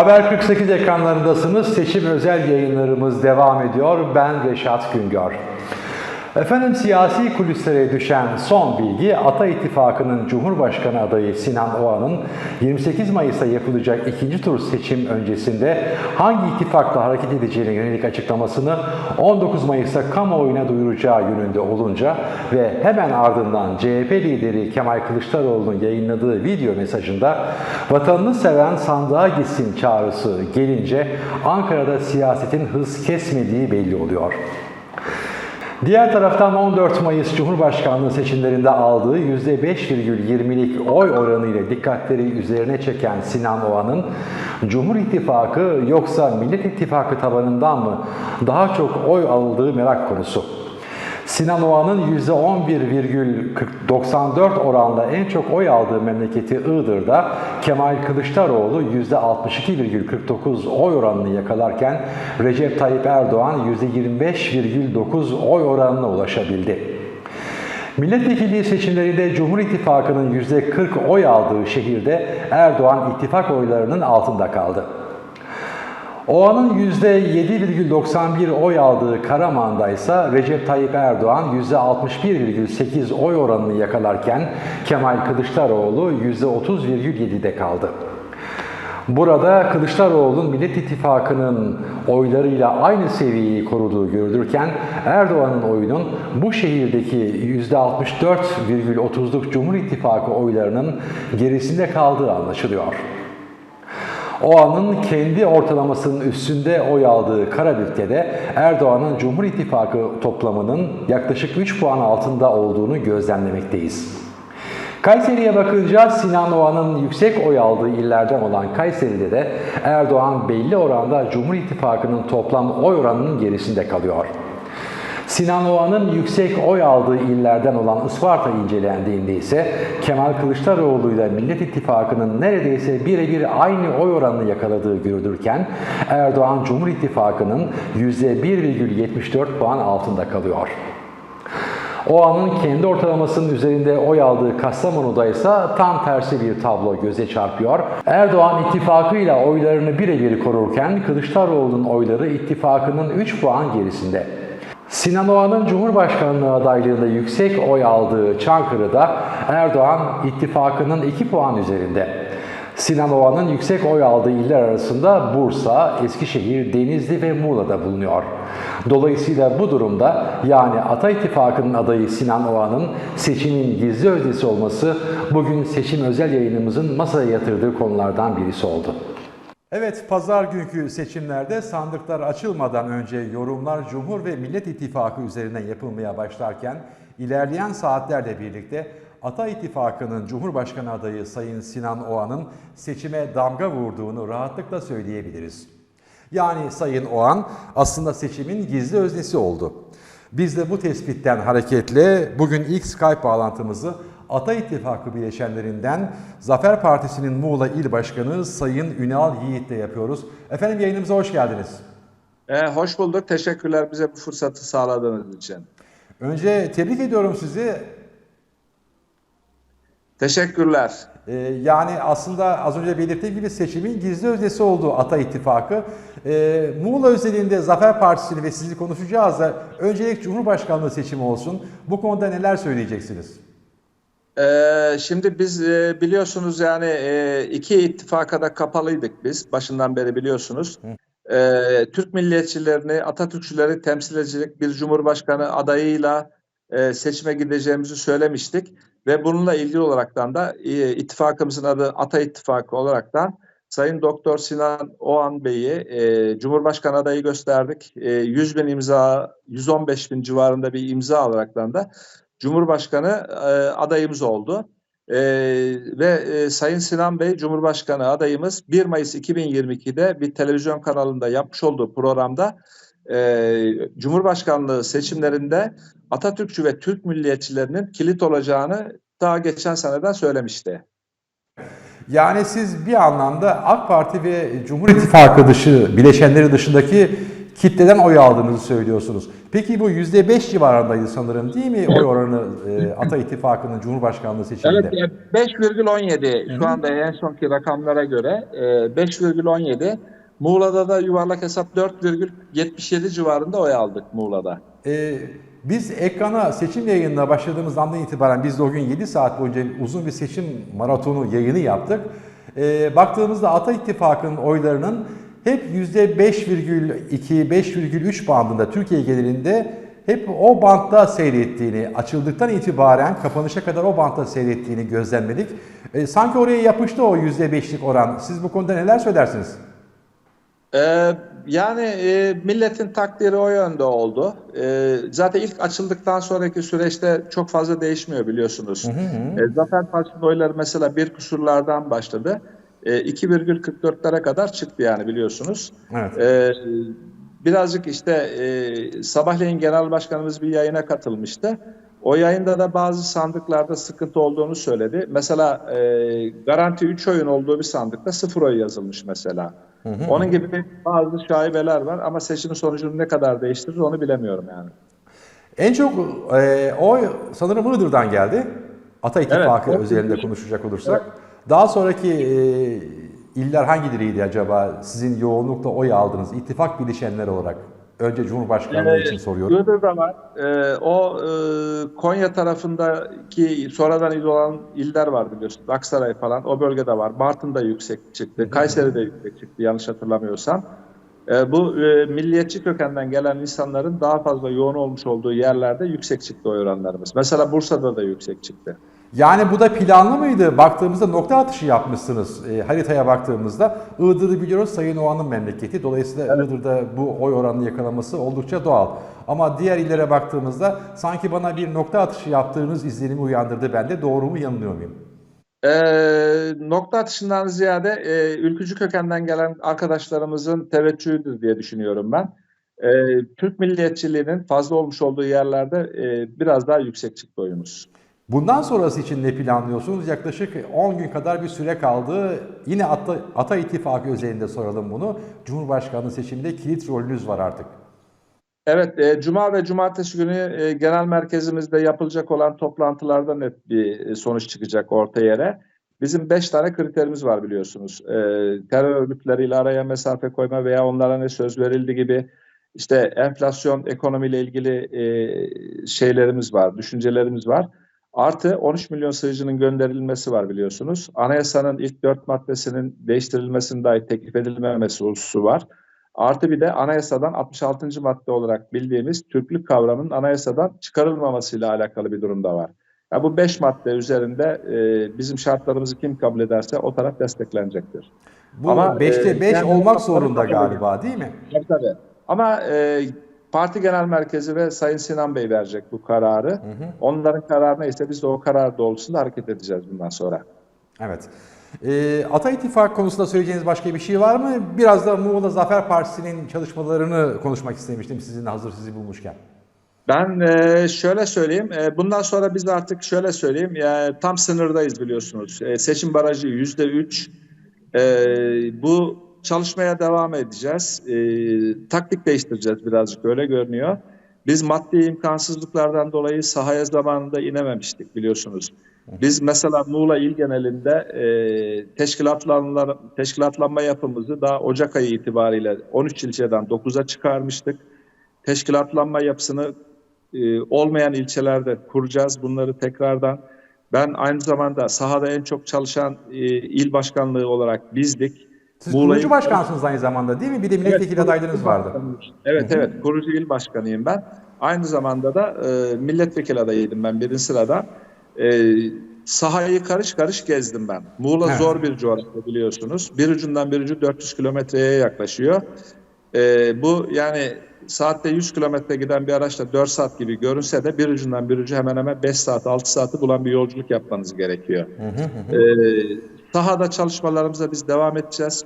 Haber 48 ekranlarındasınız. Seçim özel yayınlarımız devam ediyor. Ben Reşat Güngör. Efendim siyasi kulislere düşen son bilgi Ata İttifakı'nın Cumhurbaşkanı adayı Sinan Oğan'ın 28 Mayıs'ta yapılacak ikinci tur seçim öncesinde hangi ittifakla hareket edeceğine yönelik açıklamasını 19 Mayıs'ta kamuoyuna duyuracağı yönünde olunca ve hemen ardından CHP lideri Kemal Kılıçdaroğlu'nun yayınladığı video mesajında vatanını seven sandığa gitsin çağrısı gelince Ankara'da siyasetin hız kesmediği belli oluyor. Diğer taraftan 14 Mayıs Cumhurbaşkanlığı seçimlerinde aldığı %5,20'lik oy oranı ile dikkatleri üzerine çeken Sinan Oğan'ın Cumhur İttifakı yoksa Millet İttifakı tabanından mı daha çok oy aldığı merak konusu. Sinan Oğan'ın %11,94 oranla en çok oy aldığı memleketi Iğdır'da Kemal Kılıçdaroğlu %62,49 oy oranını yakalarken Recep Tayyip Erdoğan %25,9 oy oranına ulaşabildi. Milletvekilliği seçimlerinde Cumhur İttifakı'nın %40 oy aldığı şehirde Erdoğan ittifak oylarının altında kaldı. Oğan'ın %7,91 oy aldığı Karaman'da ise Recep Tayyip Erdoğan %61,8 oy oranını yakalarken Kemal Kılıçdaroğlu %30,7'de kaldı. Burada Kılıçdaroğlu'nun Millet İttifakı'nın oylarıyla aynı seviyeyi koruduğu görülürken Erdoğan'ın oyunun bu şehirdeki %64,30'luk Cumhur İttifakı oylarının gerisinde kaldığı anlaşılıyor. O anın kendi ortalamasının üstünde oy aldığı Karabük'te Erdoğan'ın Cumhur İttifakı toplamının yaklaşık 3 puan altında olduğunu gözlemlemekteyiz. Kayseri'ye bakınca Sinan Oğan'ın yüksek oy aldığı illerden olan Kayseri'de de Erdoğan belli oranda Cumhur İttifakı'nın toplam oy oranının gerisinde kalıyor. Sinan Oğan'ın yüksek oy aldığı illerden olan Isparta incelendiğinde ise Kemal Kılıçdaroğlu ile Millet İttifakı'nın neredeyse birebir aynı oy oranını yakaladığı görülürken Erdoğan Cumhur İttifakı'nın %1,74 puan altında kalıyor. O anın kendi ortalamasının üzerinde oy aldığı Kastamonu'da ise tam tersi bir tablo göze çarpıyor. Erdoğan ittifakıyla oylarını birebir korurken Kılıçdaroğlu'nun oyları ittifakının 3 puan gerisinde. Sinan Oğan'ın Cumhurbaşkanlığı adaylığında yüksek oy aldığı Çankırı'da Erdoğan ittifakının 2 puan üzerinde. Sinan Oğan'ın yüksek oy aldığı iller arasında Bursa, Eskişehir, Denizli ve Muğla'da bulunuyor. Dolayısıyla bu durumda yani Ata İttifakı'nın adayı Sinan Oğan'ın seçimin gizli özdesi olması bugün seçim özel yayınımızın masaya yatırdığı konulardan birisi oldu. Evet, pazar günkü seçimlerde sandıklar açılmadan önce yorumlar Cumhur ve Millet İttifakı üzerinden yapılmaya başlarken ilerleyen saatlerle birlikte Ata İttifakı'nın Cumhurbaşkanı adayı Sayın Sinan Oğan'ın seçime damga vurduğunu rahatlıkla söyleyebiliriz. Yani Sayın Oğan aslında seçimin gizli öznesi oldu. Biz de bu tespitten hareketle bugün ilk Skype bağlantımızı Ata İttifakı bileşenlerinden Zafer Partisi'nin Muğla İl Başkanı Sayın Ünal Yiğit'le yapıyoruz. Efendim yayınımıza hoş geldiniz. Ee, hoş bulduk. Teşekkürler bize bu fırsatı sağladığınız için. Önce tebrik ediyorum sizi. Teşekkürler. Ee, yani aslında az önce belirttiğim gibi seçimin gizli öznesi olduğu Ata İttifakı. Ee, Muğla özelinde Zafer Partisi'ni ve sizi konuşacağız da öncelik Cumhurbaşkanlığı seçimi olsun. Bu konuda neler söyleyeceksiniz? Ee, şimdi biz e, biliyorsunuz yani e, iki ittifaka da kapalıydık biz başından beri biliyorsunuz. Ee, Türk milliyetçilerini, Atatürkçüleri temsil edecek bir Cumhurbaşkanı adayıyla e, seçime gideceğimizi söylemiştik. Ve bununla ilgili olaraktan da e, ittifakımızın adı Ata İttifakı olaraktan Sayın Doktor Sinan Oğan Bey'i e, Cumhurbaşkanı adayı gösterdik. E, 100 bin imza, 115 bin civarında bir imza alaraktan da Cumhurbaşkanı e, adayımız oldu. E, ve e, Sayın Sinan Bey Cumhurbaşkanı adayımız 1 Mayıs 2022'de bir televizyon kanalında yapmış olduğu programda e, Cumhurbaşkanlığı seçimlerinde Atatürkçü ve Türk milliyetçilerinin kilit olacağını daha geçen seneden söylemişti. Yani siz bir anlamda AK Parti ve Cumhur İttifakı dışı, bileşenleri dışındaki kitleden oy aldığınızı söylüyorsunuz. Peki bu %5 civarındaydı sanırım değil mi oy oranı e, Ata İttifakı'nın Cumhurbaşkanlığı seçiminde? Evet, e, 5,17 şu anda en sonki rakamlara göre e, 5,17. Muğla'da da yuvarlak hesap 4,77 civarında oy aldık Muğla'da. Ee, biz ekrana seçim yayınına başladığımız andan itibaren biz de o gün 7 saat boyunca uzun bir seçim maratonu yayını yaptık. Ee, baktığımızda Ata İttifakı'nın oylarının hep %5,2-5,3 bandında Türkiye genelinde hep o bantta seyrettiğini, açıldıktan itibaren kapanışa kadar o bantta seyrettiğini gözlemledik. Ee, sanki oraya yapıştı o %5'lik oran. Siz bu konuda neler söylersiniz? Ee, yani e, milletin takdiri o yönde oldu. Ee, zaten ilk açıldıktan sonraki süreçte çok fazla değişmiyor biliyorsunuz. Ee, Zafer Partisi'nin oyları mesela bir kusurlardan başladı. Ee, 2,44'lere kadar çıktı yani biliyorsunuz. Evet. Ee, birazcık işte e, sabahleyin genel başkanımız bir yayına katılmıştı. O yayında da bazı sandıklarda sıkıntı olduğunu söyledi. Mesela e, garanti 3 oyun olduğu bir sandıkta 0 oy yazılmış mesela. Onun gibi bazı şaibeler var ama seçimin sonucunu ne kadar değiştirir onu bilemiyorum yani. En çok e, oy sanırım Iğdır'dan geldi. Ata İttifakı Evet. özelinde konuşacak olursak. Daha sonraki e, iller hangileriydi acaba sizin yoğunlukla oy aldığınız ittifak bileşenler olarak? Önce Cumhurbaşkanlığı için soruyorum. Iğdır'da var. Ee, o e, Konya tarafındaki sonradan il olan iller var biliyorsunuz. Aksaray falan o bölgede var. Bartın'da yüksek çıktı. Kayseri'de yüksek çıktı yanlış hatırlamıyorsam. Ee, bu e, milliyetçi kökenden gelen insanların daha fazla yoğun olmuş olduğu yerlerde yüksek çıktı oy oranlarımız. Mesela Bursa'da da yüksek çıktı. Yani bu da planlı mıydı? Baktığımızda nokta atışı yapmışsınız e, haritaya baktığımızda. Iğdır'ı biliyoruz Sayın Oğan'ın memleketi. Dolayısıyla Iğdır'da bu oy oranını yakalaması oldukça doğal. Ama diğer illere baktığımızda sanki bana bir nokta atışı yaptığınız izlenimi uyandırdı bende. Doğru mu yanılıyor muyum? Ee, nokta atışından ziyade e, ülkücü kökenden gelen arkadaşlarımızın teveccühüdür diye düşünüyorum ben. Ee, Türk milliyetçiliğinin fazla olmuş olduğu yerlerde e, biraz daha yüksek çıktı oyumuz. Bundan sonrası için ne planlıyorsunuz? Yaklaşık 10 gün kadar bir süre kaldı. Yine Ata, Ata İttifakı özelinde soralım bunu. Cumhurbaşkanlığı seçiminde kilit rolünüz var artık. Evet, e, Cuma ve Cumartesi günü e, genel merkezimizde yapılacak olan toplantılarda net bir e, sonuç çıkacak orta yere. Bizim beş tane kriterimiz var biliyorsunuz. E, terör örgütleriyle araya mesafe koyma veya onlara ne söz verildi gibi işte enflasyon, ekonomiyle ilgili e, şeylerimiz var, düşüncelerimiz var. Artı 13 milyon sığıcının gönderilmesi var biliyorsunuz. Anayasanın ilk dört maddesinin değiştirilmesinin dahi teklif edilmemesi hususu var. Artı bir de anayasadan 66. madde olarak bildiğimiz Türklük kavramının anayasadan çıkarılmamasıyla alakalı bir durum da var. Ya bu beş madde üzerinde e, bizim şartlarımızı kim kabul ederse o taraf desteklenecektir. Bu Ama, 5'te e, 5 kendi olmak hakları zorunda galiba değil mi? Tabii tabii. Ama e, parti genel merkezi ve Sayın Sinan Bey verecek bu kararı. Onların kararı neyse biz de o karar doğrultusunda hareket edeceğiz bundan sonra. Evet. Ee, Ata İttifak konusunda söyleyeceğiniz başka bir şey var mı? Biraz da Muğla Zafer Partisi'nin çalışmalarını konuşmak istemiştim sizinle hazır sizi bulmuşken. Ben e, şöyle söyleyeyim, e, bundan sonra biz artık şöyle söyleyeyim, ya, tam sınırdayız biliyorsunuz. E, seçim barajı yüzde üç. E, bu çalışmaya devam edeceğiz. E, taktik değiştireceğiz birazcık öyle görünüyor. Biz maddi imkansızlıklardan dolayı sahaya zamanında inememiştik biliyorsunuz. Biz mesela Muğla il genelinde e, teşkilatlanma, teşkilatlanma yapımızı daha Ocak ayı itibariyle 13 ilçeden 9'a çıkarmıştık. Teşkilatlanma yapısını e, olmayan ilçelerde kuracağız bunları tekrardan. Ben aynı zamanda sahada en çok çalışan e, il başkanlığı olarak bizdik. Siz Muğla'yı- kurucu başkansınız aynı zamanda değil mi? Bir de milletvekili Evet, adaylığınız kurucu vardı. Evet evet kurucu il başkanıyım ben. Aynı zamanda da e, milletvekili adayıydım ben birinci sırada. E, sahayı karış karış gezdim ben. Muğla Evet. zor bir coğrafya biliyorsunuz. Bir ucundan bir ucu 400 kilometreye yaklaşıyor. E, bu yani saatte 100 kilometre giden bir araçla 4 saat gibi görünse de bir ucundan bir ucu hemen hemen 5 saat 6 saati bulan bir yolculuk yapmanız gerekiyor. Ee, sahada çalışmalarımıza biz devam edeceğiz.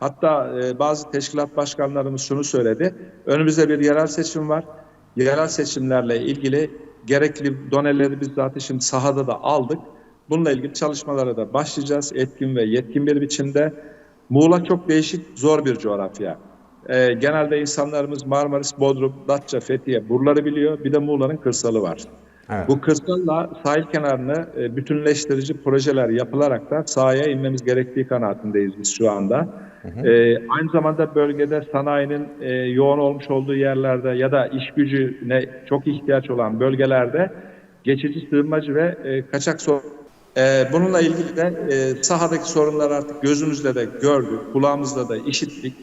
Hatta e, bazı teşkilat başkanlarımız şunu söyledi. Önümüzde bir yerel seçim var. Yerel seçimlerle ilgili gerekli doneleri biz zaten şimdi sahada da aldık. Bununla ilgili çalışmalara da başlayacağız. Etkin ve yetkin bir biçimde. Muğla çok değişik, zor bir coğrafya. e, genelde insanlarımız Marmaris, Bodrum, Datça, Fethiye buraları biliyor. Bir de Muğla'nın kırsalı var. Evet. Bu kırsalla sahil kenarını e, bütünleştirici projeler yapılarak da sahaya inmemiz gerektiği kanaatindeyiz biz şu anda. E, aynı zamanda bölgede sanayinin e, yoğun olmuş olduğu yerlerde ya da iş gücüne çok ihtiyaç olan bölgelerde geçici sığınmacı ve e, kaçak sor e, bununla ilgili de e, sahadaki sorunları artık gözümüzle de gördük, kulağımızla da işittik.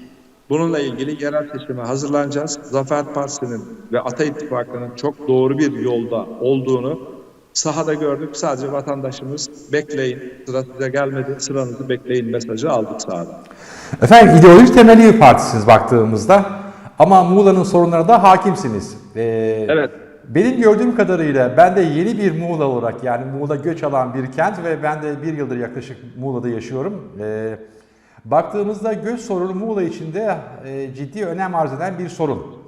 Bununla ilgili yerel seçime hazırlanacağız. Zafer Partisi'nin ve Ata İttifakı'nın çok doğru bir yolda olduğunu sahada gördük. Sadece vatandaşımız bekleyin, sıra size gelmedi, sıranızı bekleyin mesajı aldık sahada. Efendim ideolojik temelli bir partisiniz baktığımızda ama Muğla'nın sorunlarına da hakimsiniz. Ee, Evet. Benim gördüğüm kadarıyla ben de yeni bir Muğla olarak yani Muğla göç alan bir kent ve ben de bir yıldır yaklaşık Muğla'da yaşıyorum. Ee, baktığımızda göç sorunu Muğla içinde e, ciddi önem arz eden bir sorun.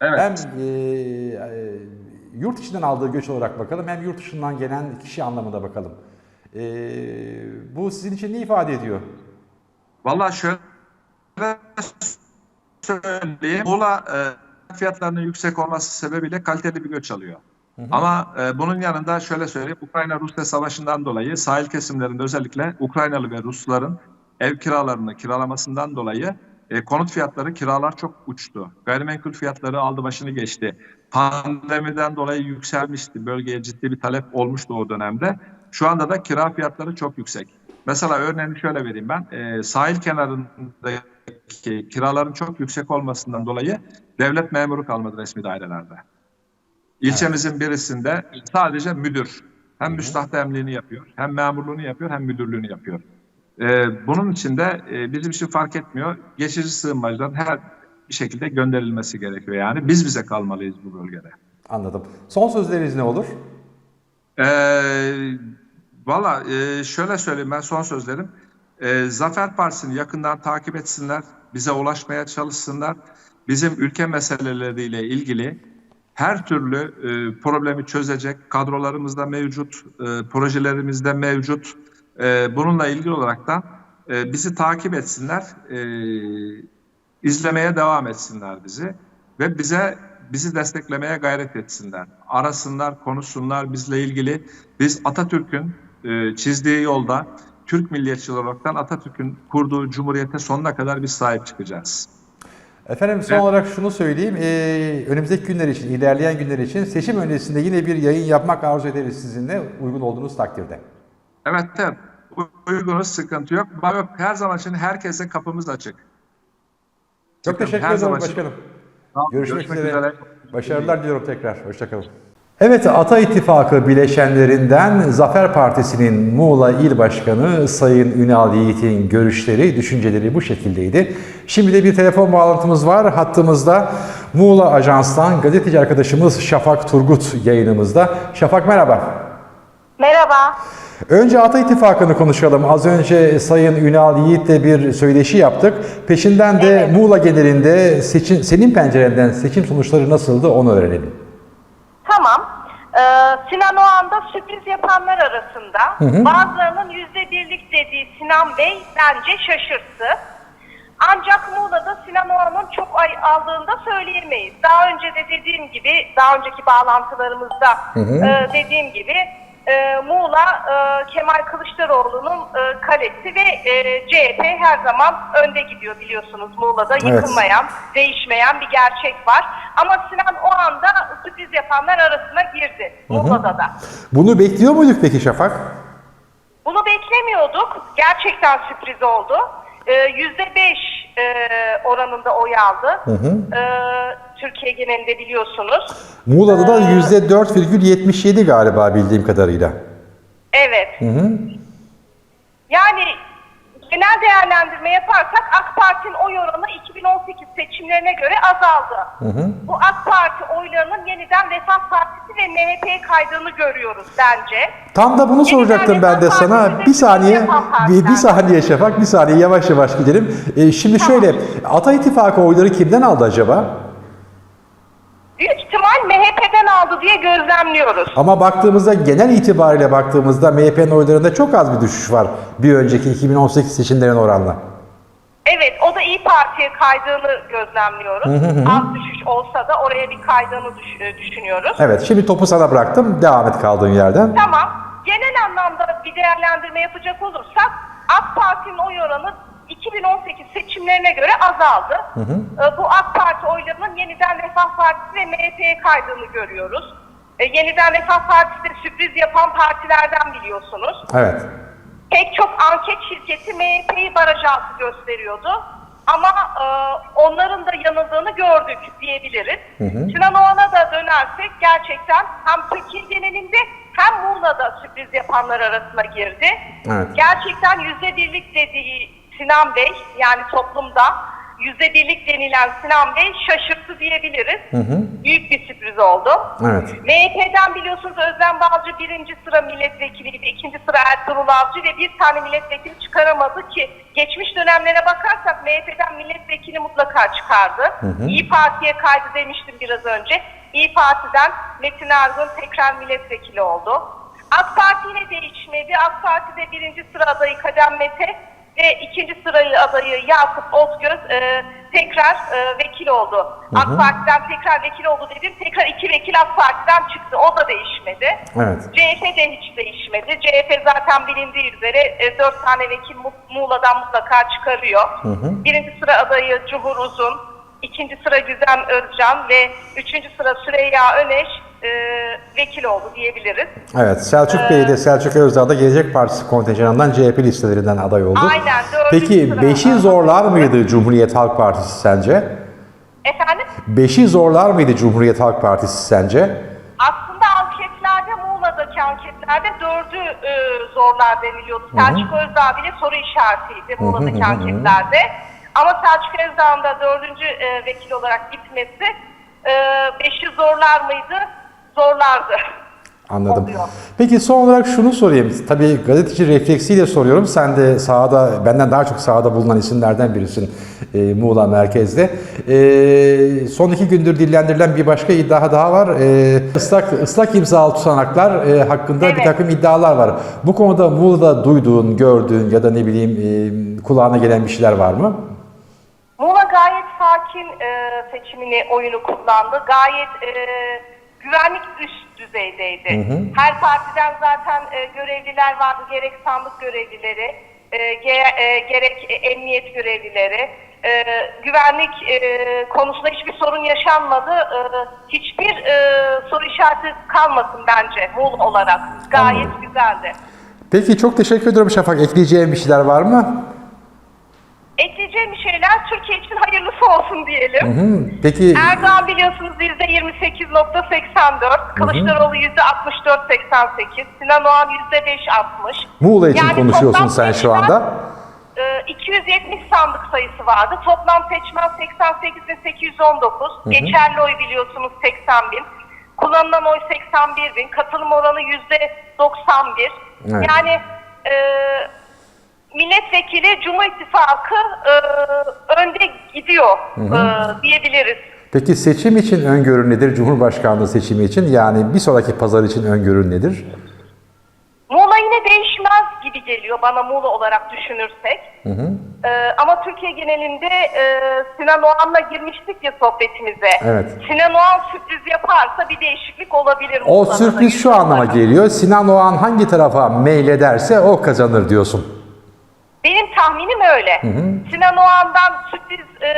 Evet. Hem e, e, yurt içinden aldığı göç olarak bakalım hem yurt dışından gelen kişi anlamında bakalım. E, bu sizin için ne ifade ediyor? Vallahi şöyle söyleyeyim. Muğla e, fiyatlarının yüksek olması sebebiyle kaliteli bir göç alıyor. Ama e, bunun yanında şöyle söyleyeyim. Ukrayna-Rusya savaşından dolayı sahil kesimlerinde özellikle Ukraynalı ve Rusların ev kiralarını kiralamasından dolayı e, konut fiyatları, kiralar çok uçtu. Gayrimenkul fiyatları aldı başını geçti. Pandemiden dolayı yükselmişti. Bölgeye ciddi bir talep olmuştu o dönemde. Şu anda da kira fiyatları çok yüksek. Mesela örneğini şöyle vereyim ben. E, sahil kenarındaki kiraların çok yüksek olmasından dolayı devlet memuru kalmadı resmi dairelerde. İlçemizin birisinde sadece müdür hem müstahdemliğini yapıyor, hem memurluğunu yapıyor, hem müdürlüğünü yapıyor. Ee, bunun için de e, bizim için fark etmiyor. Geçici sığınmacıların her bir şekilde gönderilmesi gerekiyor. Yani biz bize kalmalıyız bu bölgede. Anladım. Son sözleriniz ne olur? Ee, Valla e, şöyle söyleyeyim ben son sözlerim. Ee, Zafer Partisi'ni yakından takip etsinler, bize ulaşmaya çalışsınlar. Bizim ülke meseleleriyle ilgili her türlü e, problemi çözecek kadrolarımızda mevcut, e, projelerimizde mevcut. E, bununla ilgili olarak da e, bizi takip etsinler, e, izlemeye devam etsinler bizi ve bize bizi desteklemeye gayret etsinler. Arasınlar, konuşsunlar bizle ilgili. Biz Atatürk'ün e, çizdiği yolda Türk milliyetçiler olaraktan Atatürk'ün kurduğu cumhuriyete sonuna kadar biz sahip çıkacağız. Efendim son Evet. olarak şunu söyleyeyim. Ee, önümüzdeki günler için, ilerleyen günler için seçim öncesinde yine bir yayın yapmak arzu ederiz sizinle uygun olduğunuz takdirde. Evet, evet. Uygunuz, sıkıntı yok. Yok, her zaman için herkese kapımız açık. Çok Bakın, teşekkür ederim başkanım. Tamam, Görüşmek, üzere. üzere. Başarılar diliyorum tekrar. Hoşçakalın. Evet, Ata İttifakı bileşenlerinden Zafer Partisi'nin Muğla İl Başkanı Sayın Ünal Yiğit'in görüşleri, düşünceleri bu şekildeydi. Şimdi de bir telefon bağlantımız var. Hattımızda Muğla Ajans'tan gazeteci arkadaşımız Şafak Turgut yayınımızda. Şafak merhaba. Merhaba. Önce Ata İttifakı'nı konuşalım. Az önce Sayın Ünal Yiğit'le bir söyleşi yaptık. Peşinden de Evet. Muğla genelinde seçim, senin pencerenden seçim sonuçları nasıldı onu öğrenelim. Tamam. Ee, Sinan o anda sürpriz yapanlar arasında bazılarının yüzde birlik dediği Sinan Bey bence şaşırttı. Ancak Muğla'da Sinan Oğan'ın çok ay aldığını da söyleyemeyiz. Daha önce de dediğim gibi, daha önceki bağlantılarımızda e, dediğim gibi e, Muğla e, Kemal Kılıçdaroğlu'nun e, kalesi ve e, CHP her zaman önde gidiyor biliyorsunuz Muğla'da yıkılmayan, değişmeyen bir gerçek var. Ama Sinan o anda sürpriz yapanlar arasına girdi Muğla'da da. Bunu bekliyor muyduk peki Şafak? Bunu beklemiyorduk. Gerçekten sürpriz oldu. Ee, Yüzde beş e, oranında oy aldı. Ee, Türkiye genelinde biliyorsunuz. Muğla'da da %4,77 galiba bildiğim kadarıyla. Evet. Yani genel değerlendirme yaparsak AK Parti'nin oy oranı 2018 seçimlerine göre azaldı. Bu AK Parti oylarının yeniden Refah Partisi ve MHP'ye kaydığını görüyoruz bence. Tam da bunu soracaktım ben de sana. Bir saniye, bir, bir saniye Şafak, bir saniye yavaş yavaş gidelim. Ee, şimdi şöyle, Ata İttifakı oyları kimden aldı acaba? Büyük ihtimal MHP'den aldı diye gözlemliyoruz. Ama baktığımızda genel itibariyle baktığımızda MHP'nin oylarında çok az bir düşüş var bir önceki 2018 seçimlerine oranla. Evet, o da İyi Parti'ye kaydığını gözlemliyoruz. Az düşüş olsa da oraya bir kaydığını düş- e, düşünüyoruz. Evet, şimdi topu sana bıraktım. Devam et kaldığın yerden. Tamam. Genel anlamda bir değerlendirme yapacak olursak AK Parti'nin oy oranı 2018 seçimlerine göre azaldı. Ee, Bu AK Parti oylarının yeniden Refah Partisi ve MHP'ye kaydığını görüyoruz. Ee, Yeniden Refah Partisi de sürpriz yapan partilerden biliyorsunuz. Evet. Pek çok anket şirketi MHP'yi baraj altı gösteriyordu. Ama e, onların da yanıldığını gördük diyebiliriz. Sinan Oğan'a da dönersek gerçekten hem Türkiye genelinde hem Muğla'da sürpriz yapanlar arasına girdi. Evet. Gerçekten yüzde birlik dediği Sinan Bey yani toplumda yüzde birlik denilen Sinan Bey şaşırttı diyebiliriz. Büyük bir sürpriz oldu. Evet. MHP'den biliyorsunuz Özlem Balcı birinci sıra milletvekiliydi, ikinci sıra Ertuğrul Avcı ve bir tane milletvekili çıkaramadı ki geçmiş dönemlere bakarsak MHP'den milletvekili mutlaka çıkardı. İyi Parti'ye kaydı demiştim biraz önce. İyi Parti'den Metin Ergun tekrar milletvekili oldu. AK Parti yine değişmedi. AK Parti'de birinci sıra adayı Kadem Mete ve ikinci sırayı adayı Yakup Otgöz e, tekrar e, vekil oldu. AK Parti'den tekrar vekil oldu dedim. Tekrar iki vekil AK Parti'den çıktı. O da değişmedi. Evet. CHP de hiç değişmedi. CHP zaten bilindiği üzere e, dört tane vekil Mu- Muğla'dan mutlaka çıkarıyor. Birinci sıra adayı Cumhur Uzun, ikinci sıra Güzem Özcan ve üçüncü sıra Süreyya Öneş e, vekil oldu diyebiliriz. Evet, Selçuk Bey de Selçuk Özdağ da Gelecek Partisi kontenjanından CHP listelerinden aday oldu. Aynen, Peki beşi zorlar mıydı Cumhuriyet Halk Partisi sence? Efendim? Beşi zorlar mıydı Cumhuriyet Halk Partisi sence? Aslında anketlerde Muğla'daki anketlerde dördü e, zorlar deniliyordu. Selçuk Özdağ bile soru işaretiydi Muğla'daki anketlerde. Ama Selçuk Özdağ'ın da dördüncü e, vekil olarak gitmesi e, beşi zorlar mıydı? Zorlardı. Anladım. Oluyor. Peki son olarak şunu sorayım. Tabii gazeteci refleksiyle soruyorum. Sen de sahada, benden daha çok sahada bulunan isimlerden birisin e, Muğla merkezde. E, son iki gündür dillendirilen bir başka iddia daha var. E, ıslak, ıslak imzalı tutanaklar e, hakkında bir Evet. takım iddialar var. Bu konuda Muğla'da duyduğun, gördüğün ya da ne bileyim e, kulağına gelen bir şeyler var mı? Muğla gayet sakin e, seçimini oyunu kullandı. Gayet e, güvenlik üst düzeydeydi. Her partiden zaten e, görevliler vardı. Gerek sandık görevlileri, e, ge- e, gerek e, emniyet görevlileri. E, güvenlik e, konusunda hiçbir sorun yaşanmadı. E, hiçbir e, soru işareti kalmasın bence Muğla olarak. Gayet Anladım. güzeldi. Peki çok teşekkür ediyorum Şafak. Ekleyeceğim bir şeyler var mı? Ekleyeceğim şeyler Türkiye için hayırlısı olsun diyelim. Hı, Peki Erdoğan biliyorsunuz %28.84, Kılıçdaroğlu %64.88, Sinan Oğan %5.60. Muğla için Yani konuşuyorsun sen şu anda. e, 270 sandık sayısı vardı. Toplam seçmen 88.819. Geçerli oy biliyorsunuz 80 bin. Kullanılan oy 81 bin. Katılım oranı %91. Evet. Yani e, milletvekili Cumhur İttifakı e, önde gidiyor e, diyebiliriz. Peki seçim için öngörü nedir? Cumhurbaşkanlığı seçimi için yani bir sonraki pazar için öngörü nedir? Muğla yine değişmez gibi geliyor bana Muğla olarak düşünürsek. Ee, ama Türkiye genelinde e, Sinan Oğan'la girmiştik ya sohbetimize. Evet. Sinan Oğan sürpriz yaparsa bir değişiklik olabilir. O Muğla'da da sürpriz şu anlama olarak. geliyor. Sinan Oğan hangi tarafa meylederse o kazanır diyorsun. Benim tahminim öyle. Sinan Oğan'dan sürpriz e,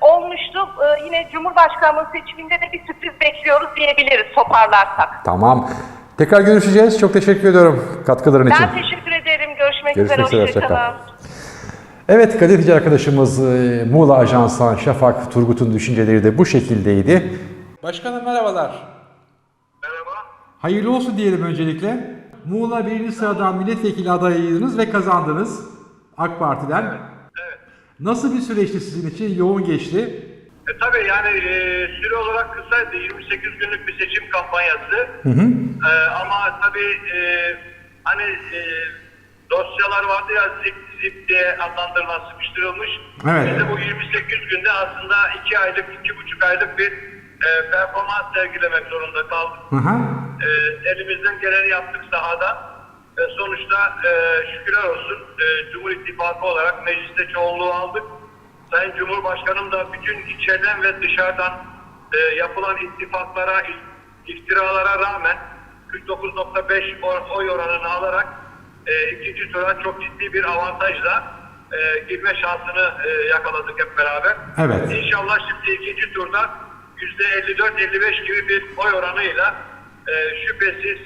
olmuştu. E, yine Cumhurbaşkanlığı seçiminde de bir sürpriz bekliyoruz diyebiliriz toparlarsak. Tamam. Tekrar görüşeceğiz. Çok teşekkür ediyorum katkıların için. Ben teşekkür ederim. Görüşmek, Görüşmek üzere, üzere. hoşça kal. Hoşçakalın. Evet gazeteci arkadaşımız e, Muğla Ajans'tan Şafak Turgut'un düşünceleri de bu şekildeydi. Başkanım merhabalar. Merhaba. Hayırlı olsun diyelim öncelikle. Muğla birinci sıradan milletvekili adayıydınız ve kazandınız AK Parti'den. Evet. Nasıl bir süreçti sizin için? Yoğun geçti. E, tabii yani e, süre olarak kısaydı. 28 günlük bir seçim kampanyası. E, ama tabii e, hani e, dosyalar vardı ya zip zip diye adlandırılan sıkıştırılmış. Evet. Biz de bu 28 günde aslında 2 aylık, 2,5 aylık bir e, performans sergilemek zorunda kaldık. Hı hı. E, elimizden geleni yaptık sahada. E, sonuçta e, şükürler olsun e, Cumhur İttifakı olarak mecliste çoğunluğu aldık. Sayın Cumhurbaşkanım da bütün içeriden ve dışarıdan e, yapılan ittifaklara, iftiralara rağmen 49.5 oy- oy oranını alarak e, ikinci tura çok ciddi bir avantajla e, girme şansını e, yakaladık hep beraber. Evet. İnşallah şimdi ikinci turda %54-55 gibi bir oy oranıyla e, şüphesiz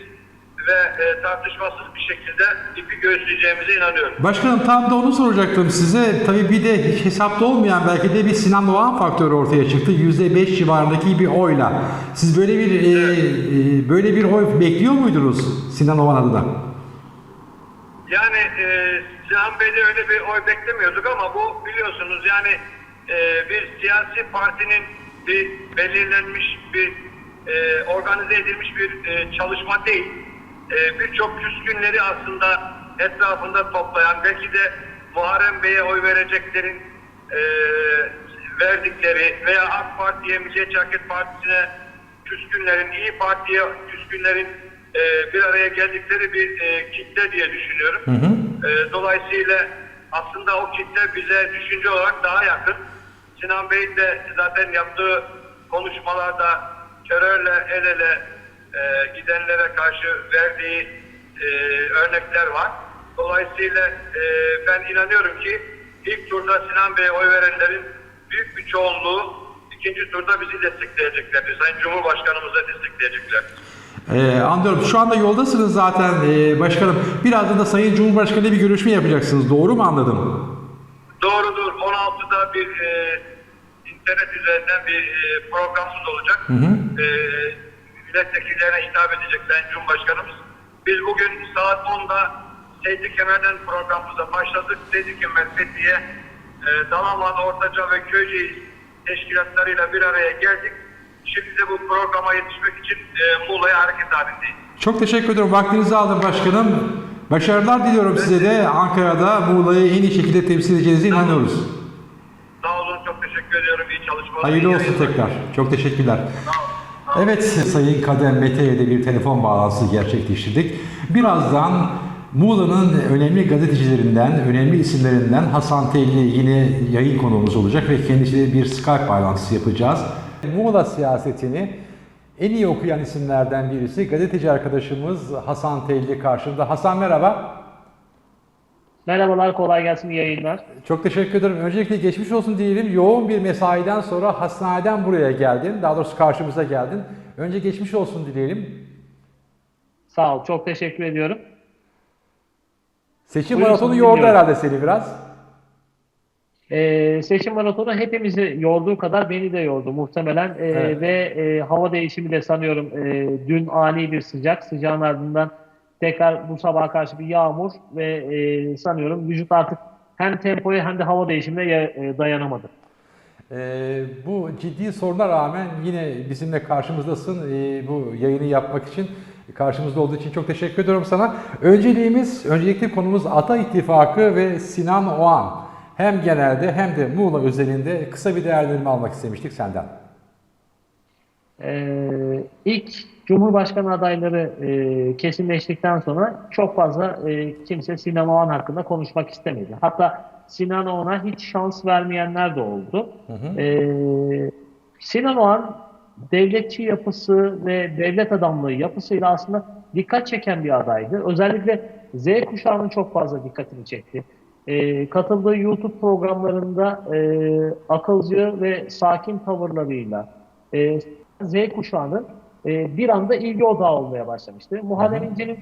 ve e, tartışmasız bir şekilde ipi göğüsleyeceğimize inanıyorum. Başkanım tam da onu soracaktım size. Tabii bir de hiç hesapta olmayan belki de bir Sinan Doğan faktörü ortaya çıktı. %5 civarındaki bir oyla. Siz böyle bir e, e, böyle bir oy bekliyor muydunuz Sinan Doğan adına? Yani e, Sinan Bey'de öyle bir oy beklemiyorduk ama bu biliyorsunuz yani e, bir siyasi partinin bir belirlenmiş bir e, organize edilmiş bir e, çalışma değil. E, Birçok küskünleri aslında etrafında toplayan belki de Muharrem Bey'e oy vereceklerin e, verdikleri veya AK Parti'ye, Milliyetçi Hareket Partisi'ne küskünlerin, İyi Parti'ye küskünlerin e, bir araya geldikleri bir e, kitle diye düşünüyorum. E, dolayısıyla aslında o kitle bize düşünce olarak daha yakın. Sinan Bey'in de zaten yaptığı konuşmalarda terörle el ele e, gidenlere karşı verdiği e, örnekler var. Dolayısıyla e, ben inanıyorum ki ilk turda Sinan Bey'e oy verenlerin büyük bir çoğunluğu ikinci turda bizi destekleyeceklerdir. Sayın Cumhurbaşkanımıza destekleyeceklerdir. Ee, anlıyorum. Şu anda yoldasınız zaten e, başkanım. Birazdan da Sayın Cumhurbaşkanı bir görüşme yapacaksınız. Doğru mu anladım? Doğrudur. 16'da bir e, internet üzerinden bir e, programımız olacak. E, milletvekillerine hitap edecek Sayın Cumhurbaşkanımız. Biz bugün saat 10'da Seydi Kemer'den programımıza başladık. Seydi Kemer, Fethiye, e, Dalaman, Ortaca ve Köyceğiz teşkilatlarıyla bir araya geldik. Şimdi de bu programa yetişmek için e, Muğla'ya hareket halindeyiz. Çok teşekkür ederim. Vaktinizi aldım başkanım. Başarılar diliyorum size de. Ankara'da Muğla'yı en iyi şekilde temsil edeceğinize inanıyoruz. Sağ olun. Çok teşekkür ediyorum. İyi çalışmalar. Hayırlı iyi olsun yayınlar. tekrar. Çok teşekkürler. Evet Sayın Kadem Mete'ye de bir telefon bağlantısı gerçekleştirdik. Birazdan Muğla'nın önemli gazetecilerinden, önemli isimlerinden Hasan Telli yine yayın konuğumuz olacak ve kendisiyle bir Skype bağlantısı yapacağız. Muğla siyasetini en iyi okuyan isimlerden birisi gazeteci arkadaşımız Hasan Telli karşımda. Hasan merhaba. Merhabalar, kolay gelsin, iyi yayınlar. Çok teşekkür ederim. Öncelikle geçmiş olsun diyelim. Yoğun bir mesaiden sonra hastaneden buraya geldin. Daha doğrusu karşımıza geldin. Önce geçmiş olsun dileyelim. Sağ ol, çok teşekkür ediyorum. Seçim Buyurun, maratonu dinliyorum. yordu herhalde seni biraz. Ee, seçim maratonu hepimizi yorduğu kadar beni de yordu muhtemelen. Ee, Evet. Ve e, hava değişimi de sanıyorum e, dün ani bir sıcak, sıcağın ardından tekrar bu sabaha karşı bir yağmur ve e, sanıyorum vücut artık hem tempoya hem de hava değişimine e, dayanamadı. Ee, bu ciddi soruna rağmen yine bizimle karşımızdasın. Ee, bu yayını yapmak için karşımızda olduğu için çok teşekkür ediyorum sana. Önceliğimiz, öncelikli konumuz Ata İttifakı ve Sinan Oğan. Hem genelde hem de Muğla özelinde kısa bir değerlendirme almak istemiştik senden. Ee, ilk Cumhurbaşkanı adayları e, kesinleştikten sonra çok fazla e, kimse Sinan Oğan hakkında konuşmak istemedi. Hatta Sinan Oğan'a hiç şans vermeyenler de oldu. Ee, Sinan Oğan devletçi yapısı ve devlet adamlığı yapısıyla aslında dikkat çeken bir adaydı. Özellikle Z kuşağının çok fazla dikkatini çekti. Ee, katıldığı YouTube programlarında e, akılcı ve sakin tavırlarıyla e, Z kuşağının e, bir anda ilgi odağı olmaya başlamıştı. Muharrem İnce'nin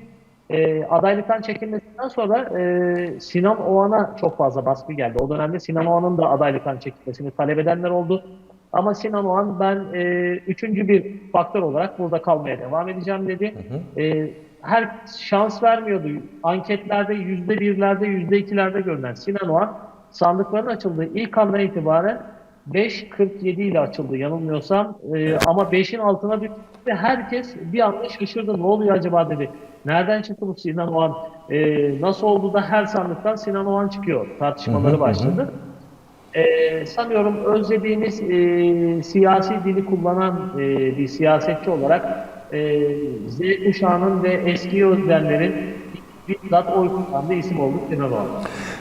e, adaylıktan çekilmesinden sonra e, Sinan Oğan'a çok fazla baskı geldi. O dönemde Sinan Oğan'ın da adaylıktan çekilmesini talep edenler oldu. Ama Sinan Oğan ben e, üçüncü bir faktör olarak burada kalmaya devam edeceğim dedi. E, her şans vermiyordu. Anketlerde yüzde birlerde, yüzde ikilerde görünen Sinan Oğan sandıkların açıldığı ilk andan itibaren 5.47 ile açıldı yanılmıyorsam. E, ama 5'in altına düştü herkes bir anda şaşırdı. Ne oluyor acaba dedi. Nereden çıktı bu Sinan Oğan? E, nasıl oldu da her sandıktan Sinan Oğan çıkıyor tartışmaları başladı. Ee, sanıyorum özlediğimiz e, siyasi dili kullanan e, bir siyasetçi olarak e, Z kuşağının ve eski öğretmenlerin bizzat oy kullandığı isim oldu Sinan Oğan.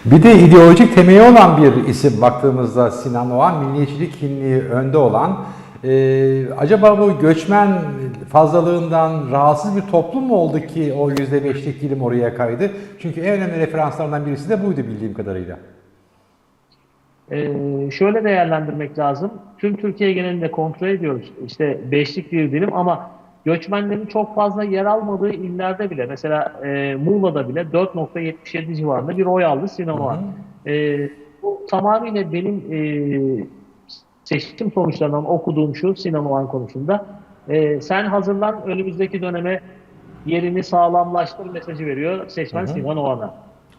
Bir de ideolojik temeli olan bir isim baktığımızda Sinan Oğan, milliyetçilik kimliği önde olan. Ee, acaba bu göçmen fazlalığından rahatsız bir toplum mu oldu ki o %5'lik dilim oraya kaydı? Çünkü en önemli referanslardan birisi de buydu bildiğim kadarıyla. Ee, şöyle değerlendirmek lazım. Tüm Türkiye genelinde kontrol ediyoruz. İşte beşlik bir dilim ama göçmenlerin çok fazla yer almadığı illerde bile mesela e, Muğla'da bile 4.77 civarında bir oy aldı Oğan. Ee, bu tamamıyla benim e, seçim sonuçlarından okuduğum şu Oğan konusunda. Ee, sen hazırlan önümüzdeki döneme yerini sağlamlaştır mesajı veriyor seçmen Sinan Oğan'a.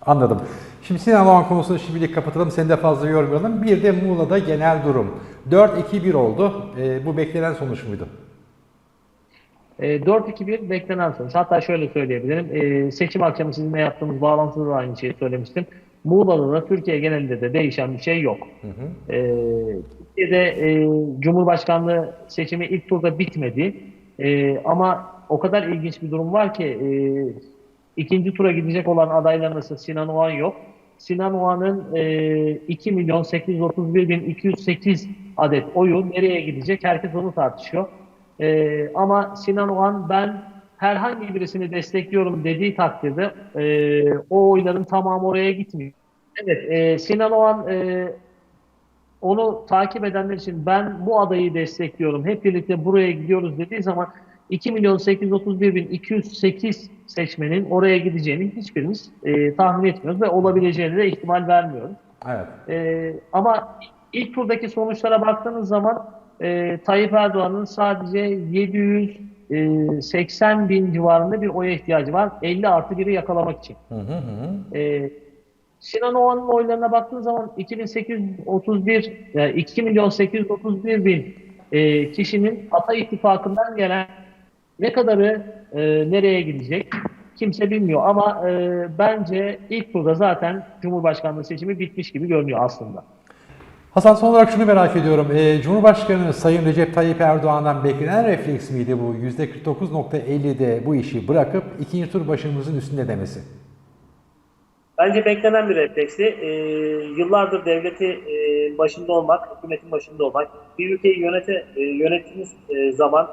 Anladım. Şimdi Sinan Oğan konusunu şimdilik kapatalım. Seni de fazla yormayalım. Bir de Muğla'da genel durum. 4-2-1 oldu. Ee, bu beklenen sonuç muydu? E, 4-2-1 beklenen sonuç. Hatta şöyle söyleyebilirim. E, seçim akşamı sizinle yaptığımız bağlantıda da aynı şeyi söylemiştim. Muğla'da da Türkiye genelinde de değişen bir şey yok. E, Türkiye'de e, Cumhurbaşkanlığı seçimi ilk turda bitmedi. E, ama o kadar ilginç bir durum var ki e, ikinci tura gidecek olan adayların arasında Sinan Oğan yok. Sinan Oğan'ın e, 2 milyon 831 bin 208 adet oyu nereye gidecek? Herkes onu tartışıyor. Ee, ama Sinan Oğan ben herhangi birisini destekliyorum dediği takdirde e, o oyların tamamı oraya gitmiyor. Evet, e, Sinan Oğan e, onu takip edenler için ben bu adayı destekliyorum, hep birlikte buraya gidiyoruz dediği zaman 2 milyon 831 bin 208 seçmenin oraya gideceğini hiçbirimiz e, tahmin etmiyoruz ve olabileceğine de ihtimal vermiyoruz. Evet. Ee, ama ilk turdaki sonuçlara baktığınız zaman e, Tayyip Erdoğan'ın sadece 780 bin civarında bir oya ihtiyacı var. 50 artı 1'i yakalamak için. Ee, Sinan Oğan'ın oylarına baktığınız zaman 2831, yani 2 milyon 831 bin e, kişinin Ata İttifakı'ndan gelen ne kadarı e, nereye gidecek kimse bilmiyor ama e, bence ilk turda zaten Cumhurbaşkanlığı seçimi bitmiş gibi görünüyor aslında. Hasan son olarak şunu merak ediyorum. Ee, Cumhurbaşkanı Sayın Recep Tayyip Erdoğan'dan beklenen refleks miydi bu %49.50'de bu işi bırakıp ikinci tur başımızın üstünde demesi? Bence beklenen bir refleksi. Ee, yıllardır devleti e, başında olmak, hükümetin başında olmak, bir ülkeyi yönete, e, yönettiğiniz e, zaman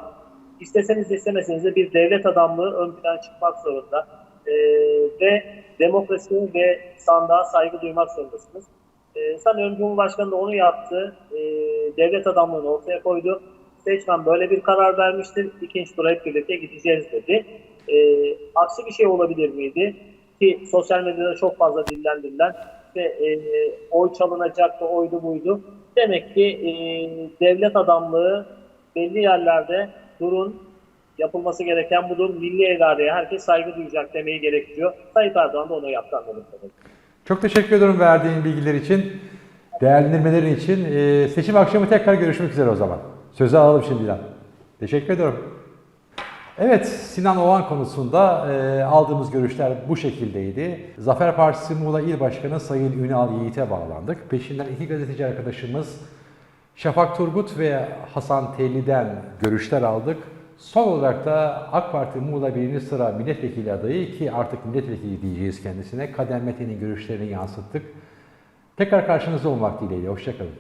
isteseniz istemeseniz de bir devlet adamlığı ön plana çıkmak zorunda. E, ve demokrasi ve sandığa saygı duymak zorundasınız. E, sanıyorum Cumhurbaşkanı da onu yaptı. E, devlet adamlığını ortaya koydu. Seçmen böyle bir karar vermiştir. İkinci tura hep birlikte gideceğiz dedi. E, aksi bir şey olabilir miydi? Ki sosyal medyada çok fazla dillendirilen işte, e, oy çalınacaktı, oydu buydu. Demek ki e, devlet adamlığı belli yerlerde durun, yapılması gereken budur. Milli iradeye herkes saygı duyacak demeyi gerektiriyor. Tayyip Erdoğan da onu yaptı kadarıyla. Çok teşekkür ederim verdiğin bilgiler için, değerlendirmelerin için. Ee, seçim akşamı tekrar görüşmek üzere o zaman. Sözü alalım şimdiden. Teşekkür ediyorum. Evet, Sinan Oğan konusunda e, aldığımız görüşler bu şekildeydi. Zafer Partisi Muğla İl Başkanı Sayın Ünal Yiğit'e bağlandık. Peşinden iki gazeteci arkadaşımız Şafak Turgut ve Hasan Telli'den görüşler aldık. Son olarak da AK Parti Muğla 1. sıra milletvekili adayı ki artık milletvekili diyeceğiz kendisine Kader Mete'nin görüşlerini yansıttık. Tekrar karşınızda olmak dileğiyle. Hoşçakalın.